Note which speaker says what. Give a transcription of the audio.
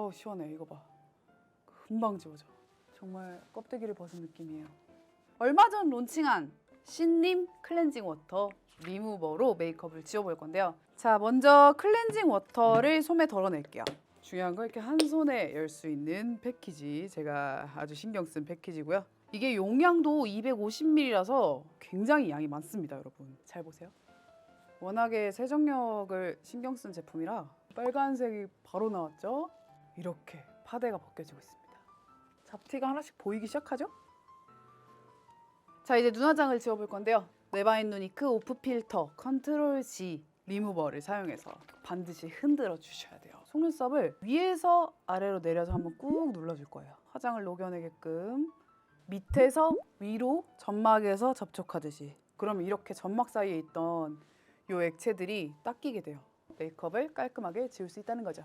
Speaker 1: 아우 시원해 이거 봐. 금방 지워져. 정말 껍데기를 벗은 느낌이에요. 얼마 전 론칭한 신림 클렌징 워터 리무버로 메이크업을 지워볼 건데요. 자 먼저 클렌징 워터를 솜에 덜어낼게요. 중요한 건 이렇게 한 손에 열 수 있는 패키지. 제가 아주 신경 쓴 패키지고요. 이게 용량도 250ml라서 굉장히 양이 많습니다 여러분. 잘 보세요. 워낙에 세정력을 신경 쓴 제품이라 빨간색이 바로 나왔죠 이렇게 파데가 벗겨지고 있습니다. 잡티가 하나씩 보이기 시작하죠? 자 이제 눈화장을 지워볼 건데요. 네바인 누니크 오프 필터 컨트롤 G 리무버를 사용해서 반드시 흔들어 주셔야 돼요. 속눈썹을 위에서 아래로 내려서 한번 꾹 눌러줄 거예요. 화장을 녹여내게끔 밑에서 위로 점막에서 접촉하듯이. 그럼 이렇게 점막 사이에 있던 요 액체들이 닦이게 돼요. 메이크업을 깔끔하게 지울 수 있다는 거죠